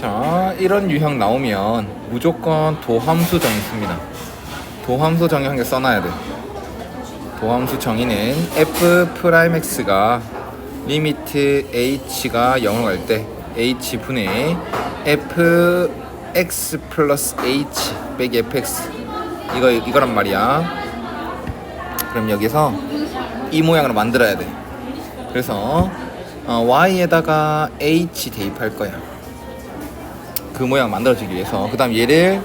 자, 이런 유형 나오면 무조건 도함수 정의 씁니다. 도함수 정의 한개 써놔야 돼. 도함수 정의는 f 프라임 x가 리미트 h가 0으로 갈 때 h 분의 f x 플러스 h 빼기 fx 이거 이거란 말이야. 그럼 여기서 이 모양으로 만들어야 돼. 그래서 어, y에다가 h 대입할 거야. 그 모양 만들어지기 위해서 그 다음 얘를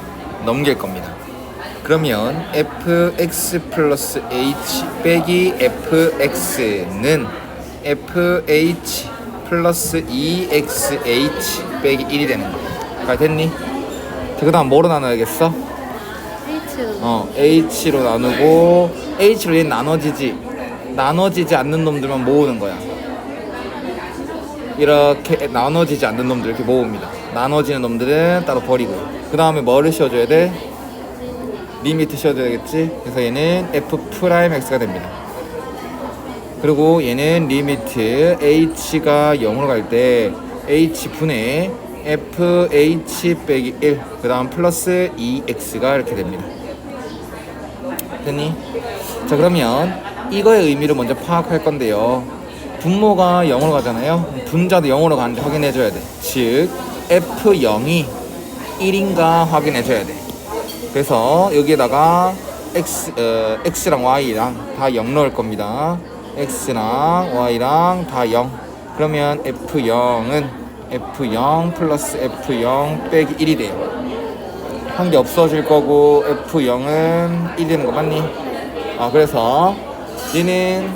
넘길 겁니다 그러면 fx 플러스 h 빼기 fx는 fh 플러스 2xh 빼기 1이 되는 거야 잘 됐니? 그 다음 뭐로 나눠야겠어? H로 어 h로 나누고 h로 얘 나눠지지 나눠지지 않는 놈들만 모으는 거야 이렇게 나눠지지 않는 놈들 이렇게 모읍니다. 나눠지는 놈들은 따로 버리고. 그 다음에 뭐를 씌워줘야 돼? 리미트 씌워줘야겠지? 그래서 얘는 f 프라임 x가 됩니다. 그리고 얘는 리미트 h가 0으로 갈 때 h 분의 fh 빼기 1. 그 다음 플러스 2x가 이렇게 됩니다. 됐니? 자 그러면 이거의 의미를 먼저 파악할 건데요. 분모가 0으로 가잖아요. 분자도 0으로 가는지 확인해 줘야 돼. 즉 F0이 1인가 확인해 줘야 돼. 그래서 여기에다가 X, 어, X랑 Y랑 다 0 넣을 겁니다. X랑 Y랑 다 0. 그러면 F0은 F0 플러스 F0 빼기 1이 돼요. 한 개 없어질 거고 F0은 1 되는 거 맞니? 아 그래서 얘는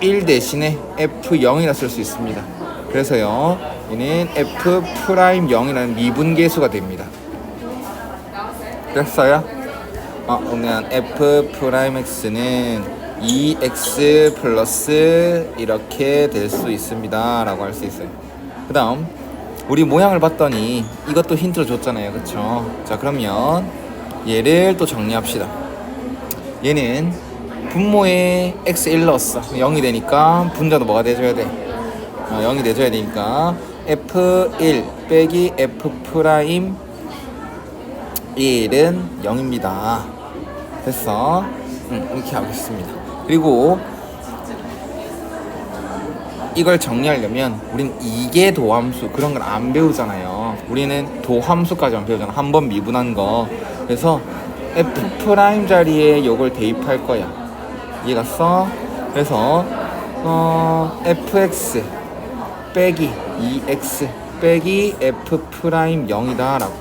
1 대신에 F0이라 쓸 수 있습니다. 그래서요, 얘는 F 프라임 0이라는 미분계수가 됩니다. 됐어요? 어, 그러면 F 프라임 X는 2X 플러스 이렇게 될 수 있습니다. 라고 할 수 있어요. 그 다음, 우리 모양을 봤더니 이것도 힌트를 줬잖아요. 그쵸? 자, 그러면 얘를 또 정리합시다. 얘는 분모에 x1 넣었어 0이 되니까 분자도 뭐가 돼줘야 돼 어, 0이 돼줘야 되니까 f1 빼기 f 프라임 1은 0입니다. 됐어. 응, 이렇게 하고 있습니다. 그리고 이걸 정리하려면 우린 이게 도함수 그런 걸 안 배우잖아요. 우리는 도함수까지만 배우잖아. 한 번 미분한 거. 그래서 f 프라임 자리에 요걸 대입할 거야. 이해가 써? 그래서 어, fx 빼기 2x 빼기 f 프라임 0이다 라고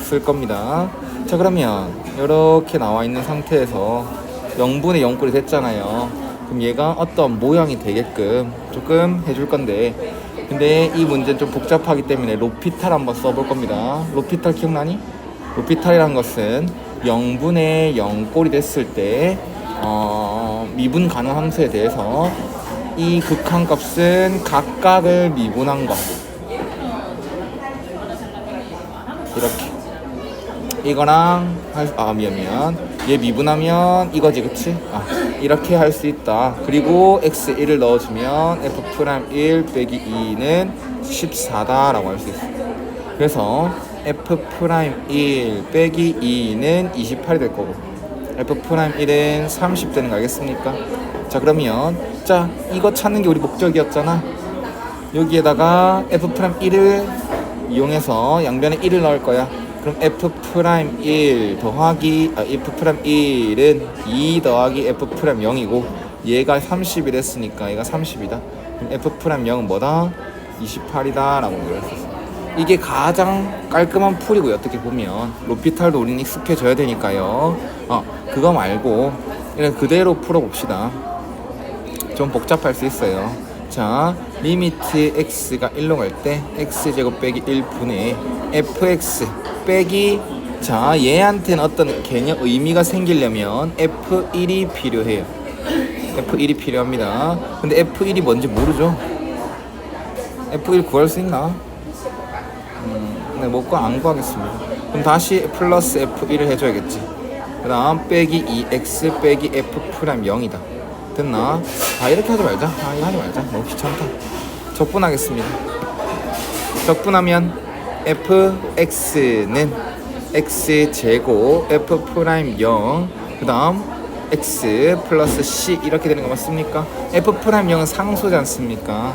쓸 겁니다. 자 그러면 이렇게 나와 있는 상태에서 0분의 0꼴이 됐잖아요. 그럼 얘가 어떤 모양이 되게끔 조금 해줄 건데 근데 이 문제는 좀 복잡하기 때문에 로피탈 한번 써볼 겁니다. 로피탈 기억나니? 로피탈이란 것은 0분의 0꼴이 됐을 때 어, 미분 가능 함수에 대해서 이 극한값은 각각을 미분한 것 이렇게. 이거랑 할, 아 미안 미안. 얘 미분하면 이거지 그치? 아, 이렇게 할 수 있다. 그리고 x1을 넣어주면 f 프라임 1 빼기 2는 14다 라고 할 수 있어. 그래서 f 프라임 1 빼기 2는 28이 될 거고 f 프라임 1은 30 되는 거 알겠습니까? 자 그러면 자 이거 찾는 게 우리 목적이었잖아. 여기에다가 f 프라임 1을 이용해서 양변에 1을 넣을 거야. 그럼 f 프라임 1 더하기 아, f 프라임 1은 2 더하기 f 프라임 0이고 얘가 30이 됐으니까 얘가 30이다. 그럼 f 프라임 0은 뭐다? 28이다 라고 있어. 이게 가장 깔끔한 풀이고요. 어떻게 보면 로피탈도 우리는 익숙해져야 되니까요. 어 그거 말고 그냥 그대로 풀어봅시다 좀 복잡할 수 있어요 자 리미트 x가 1로 갈 때 x제곱 빼기 1분의 fx 빼기 자 얘한테는 어떤 개념 의미가 생기려면 f1이 필요해요 f1이 필요합니다 근데 f1이 뭔지 모르죠 f1 구할 수 있나? 네, 못 구하, 안 구하겠습니다. 그럼 다시 플러스 F1을 해줘야겠지. 그 다음 빼기 2X 빼기 F 프라임 0이다. 됐나? 아, 이렇게 하지 말자. 아, 이거 하지 말자. 너무 귀찮다. 적분하겠습니다. 적분하면 fx는 x 제곱 f 프라임 0 그 다음 x 플러스 c 이렇게 되는 거 맞습니까? f 프라임 0은 상수지 않습니까?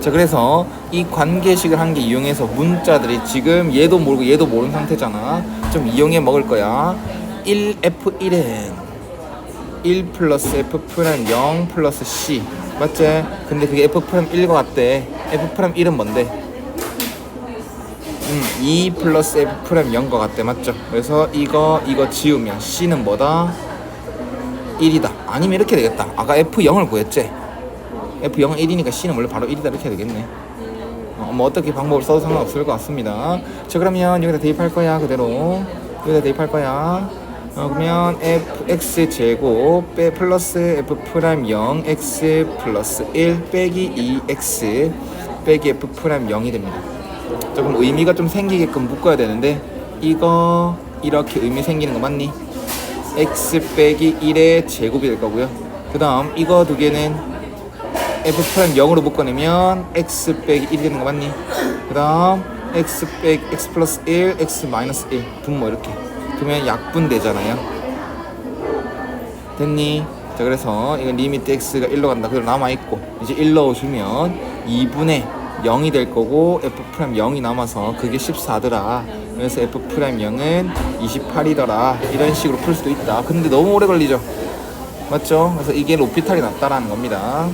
자 그래서 이 관계식을 한 개 이용해서 문자들이 지금 얘도 모르고 얘도 모르는 상태잖아 좀 이용해 먹을 거야 1f1은 1 플러스 f 프라임 0 플러스 c 맞지? 근데 그게 f 프라임 1과 같대 f 프라임 1은 뭔데? 음, 2 플러스 f 프라임 0과 같대 맞죠? 그래서 이거 이거 지우면 c는 뭐다? 1이다 아니면 이렇게 되겠다 아까 f0을 구했지? f0은 1이니까 c는 원래 바로 1이다 이렇게 되겠네 어, 뭐 어떻게 방법을 써도 상관없을 것 같습니다 자 그러면 여기다 대입할 거야 그대로 여기다 대입할 거야 어, 그러면 f x 제곱 빼 플러스 f 프라임 0 x 플러스 1 빼기 2x 빼기 f 프라임 0이 됩니다 조금 의미가 좀 생기게끔 묶어야 되는데 이거 이렇게 의미 생기는 거 맞니? x 빼기 1의 제곱이 될 거고요 그 다음 이거 두 개는 f 프라임 0으로 묶어내면 x 빼기 1이 되는 거 맞니? 그 다음 x 빼기 x 플러스 1 x 마이너스 1 분모 이렇게 그러면 약분 되잖아요. 됐니? 자 그래서 이건 리미트 x가 1로 간다. 그대로 남아있고 이제 1 넣어주면 2분의 0이 될 거고 f 프라임 0이 남아서 그게 14더라. 그래서 f 프라임 0은 28이더라. 이런 식으로 풀 수도 있다. 근데 너무 오래 걸리죠? 맞죠? 그래서 이게 로피탈이 낫다라는 겁니다